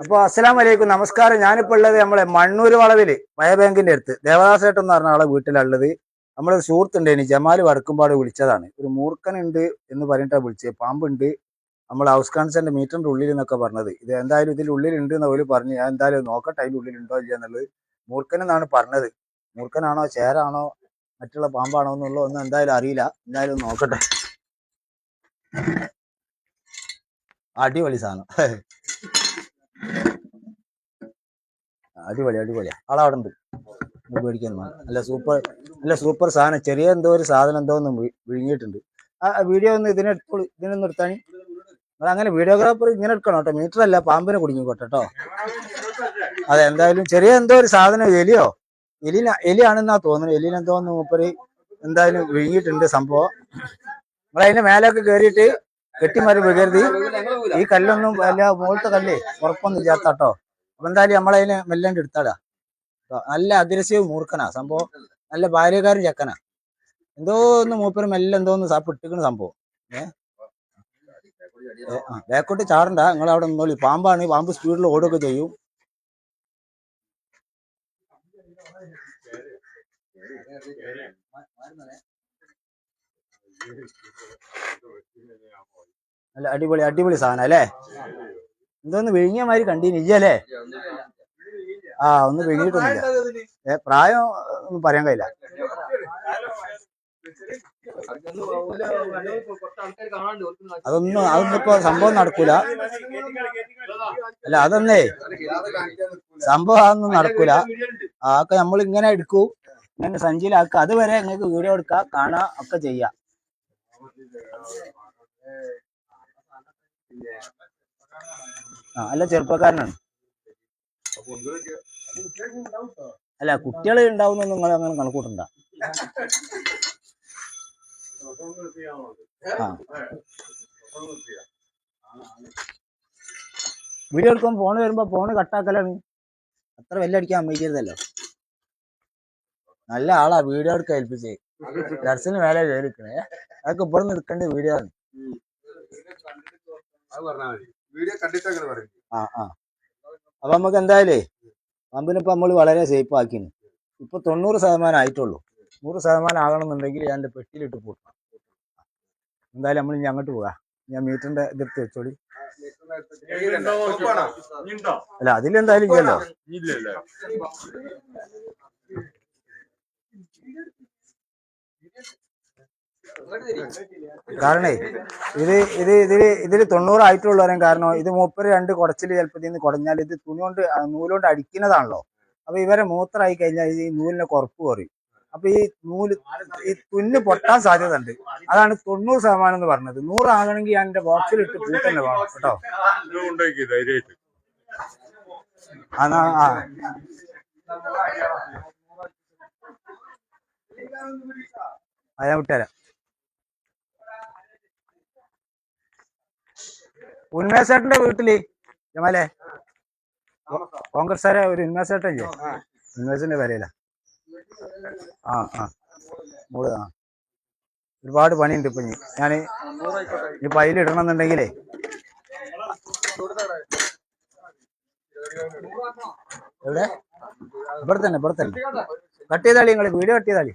അപ്പൊ അസ്സലാം വലൈക്കും നമസ്കാരം. ഞാനിപ്പോ ഉള്ളത് നമ്മളെ മണ്ണൂർ മയ ബാങ്കിന്റെ അടുത്ത്. ദേവദാസേട്ടൻ എന്ന് പറഞ്ഞ ആളെ വീട്ടിലുള്ളത്. നമ്മളൊരു സുഹൃത്തുണ്ട് ഇനി. ജമാൽ വടക്കുംപാട് വിളിച്ചതാണ്. ഒരു മൂർഖനുണ്ട് എന്ന് പറഞ്ഞിട്ടാണ് വിളിച്ചത്. പാമ്പുണ്ട്. നമ്മൾ ഹൗസ് കൺസന്റെ മീറ്ററിന്റെ ഉള്ളിൽ എന്നൊക്കെ പറഞ്ഞത്. ഇത് എന്തായാലും ഇതിന്റെ ഉള്ളിലുണ്ട് എന്ന് അവർ പറഞ്ഞു. ഞാൻ എന്തായാലും നോക്കട്ടെ അതിന്റെ ഉള്ളിലുണ്ടോ ഇല്ല എന്നുള്ളത് മൂർഖൻ എന്നാണ് പറഞ്ഞത്. മൂർഖനാണോ ചേരാണോ മറ്റുള്ള പാമ്പാണോ എന്നുള്ള ഒന്നും എന്തായാലും അറിയില്ല. എന്തായാലും നോക്കട്ടെ. അടിപൊളി സാധനം. അടിപൊളി അടിപൊളിയാ ആളവിടെ ഉണ്ട് നല്ല അല്ല സൂപ്പർ അല്ല സൂപ്പർ സാധനം. ചെറിയ എന്തോ ഒരു സാധനം എന്തോ ഒന്ന് വിഴുങ്ങിയിട്ടുണ്ട്. ആ വീഡിയോ ഒന്ന് ഇതിനെടുത്തോളൂ ഇതിനൊന്നും എടുത്താണി. നിങ്ങൾ അങ്ങനെ വീഡിയോഗ്രാഫർ ഇങ്ങനെ എടുക്കണം കേട്ടോ. മീറ്റർ അല്ല പാമ്പിനെ കുടുങ്ങിക്കോട്ടെ കേട്ടോ. അതെ എന്തായാലും ചെറിയ എന്തോ ഒരു സാധനം എലിയോ? എലി എലിയാണെന്നാ തോന്നുന്നത്. എലിനെന്തോ ഒന്ന് മൂപ്പര് എന്തായാലും വിഴുങ്ങിയിട്ടുണ്ട് സംഭവം. നിങ്ങൾ മേലൊക്കെ കയറിയിട്ട് കെട്ടിമാരി വികരുതി ഈ കല്ലൊന്നും വല്ല മുകളിലത്തെ കല്ലേ ഉറപ്പൊന്നും ഇല്ലാത്ത കേട്ടോ അപ്പൊ എന്തായാലും നമ്മളതിനെ മെല്ലാണ്ട് എടുത്താടാ. നല്ല അതിരസ്യവും മൂർഖനാ. സംഭവം നല്ല ഭാര്യക്കാരൻ ചെക്കനാ. എന്തോ ഒന്ന് മൂപ്പര് മെല്ലെ എന്തോ ഒന്ന് സാപ്പ് ഇട്ടിക്കണ സംഭവം. ഏഹ് ബാക്കോട്ട് ചാടണ്ട. നിങ്ങൾ അവിടെ നിന്നോളി. പാമ്പാണ്. പാമ്പ് സ്പീഡിൽ ഓടുകയൊക്കെ ചെയ്യും. നല്ല അടിപൊളി അടിപൊളി സാധനം അല്ലേ? എന്തോന്ന് വിഴുങ്ങിയ മാതിരി കണ്ടീനി ഇല്ലല്ലേ ആ ഒന്ന് വിഴുങ്ങിയിട്ടൊന്നുമില്ല. ഏ പ്രായം ഒന്നും പറയാൻ കഴിയില്ല. അതൊന്നും അതൊന്നും ഇപ്പൊ സംഭവം നടക്കൂല. അല്ല അതൊന്നേ സംഭവം അതൊന്നും നടക്കൂല. അതൊക്കെ നമ്മൾ ഇങ്ങനെ എടുക്കൂ. ഇങ്ങനെ സഞ്ചിയിലാക്കുക. അതുവരെ നിങ്ങൾക്ക് വീഡിയോ എടുക്കുക കാണുക ഒക്കെ ചെയ്യാം. ആ അല്ല ചെറുപ്പക്കാരനാണ്. അല്ല കുട്ടികൾ ഉണ്ടാവുന്ന നിങ്ങൾ അങ്ങനെ കണക്കൂട്ടണ്ട. ആ. വീഡിയോ എടുക്കുമ്പോൾ ഫോൺ വരുമ്പോ ഫോൺ കട്ടാക്കലാണ് അത്ര വെല്ലം അടിക്കാൻ സമ്മതിക്കരുതല്ലോ നല്ല ആളാ വീഡിയോ എടുക്കാൻ ഏൽപ്പിച്ചേ. ദർശന് മേലെ കയറിക്കണേ. അതൊക്കെ ഇവിടെ നിന്ന് എടുക്കേണ്ട വീഡിയോ ആണ്. ആ ആ. അപ്പൊ നമുക്ക് എന്തായാലേ പമ്പിനെ നമ്മൾ നമ്മൾ വളരെ സേഫ് ആക്കിന് ഇപ്പൊ തൊണ്ണൂറ് ശതമാനം ആയിട്ടുള്ളൂ. നൂറ് ശതമാനം ആകണമെന്നുണ്ടെങ്കിൽ ഞാൻ എന്റെ പെട്ടിയിലിട്ട് പൂട്ടണം. എന്തായാലും നമ്മൾ ഇനി അങ്ങോട്ട് പോകാം. ഞാൻ മീറ്ററിന്റെ ഇതെടുത്ത് വെച്ചോളി. അല്ല അതിലെന്തായാലും ഇല്ലല്ലോ. കാരണേ ഇത് ഇത് ഇതിൽ ഇതിൽ തൊണ്ണൂറ് ആയിട്ടുള്ളൂ പറയാൻ കാരണം ഇത് മൂപ്പര് രണ്ട് കുടച്ചിൽ ചിലപ്പോൾ ഇതിന്ന് കുടഞ്ഞാൽ ഇത് തുണി കൊണ്ട് നൂലുകൊണ്ട് അടിക്കുന്നതാണല്ലോ. അപ്പൊ ഇവരെ മൂത്രമായി കഴിഞ്ഞാൽ ഈ നൂലിനെ കുറപ്പ് കുറയും അപ്പൊ ഈ നൂൽ ഈ തുന്ന് പൊട്ടാൻ സാധ്യത ഉണ്ട് അതാണ് തൊണ്ണൂറ് ശതമാനം എന്ന് പറഞ്ഞത്. നൂറാകണമെങ്കിൽ ഞാൻ എന്റെ ബോക്സിൽ ഇട്ട് പൂട്ടന്നെ വേണം കേട്ടോ. അതാ ആ ആ, വിട്ടുതരാം ഉന്മേഷേട്ടന്റെ വീട്ടിൽ. ജമാലെ. കോൺഗ്രസ്സുകാരെ ഒരു ഉന്മേഷേട്ടല്ലേ ഉന്മേഷിന്റെ വരയില ആ ആ. മൂട് ആ. ഒരുപാട് പണിയുണ്ട് ഇപ്പൊ ഞാൻ ഞാൻ ഇപ്പൊ അതിലിടണം എന്നുണ്ടെങ്കിലേ എവിടെ? ഇവിടെ തന്നെ ഇവിടെ തന്നെ കട്ട് ചെയ്താളി നിങ്ങൾ വീഡിയോ കട്ട് ചെയ്താളി.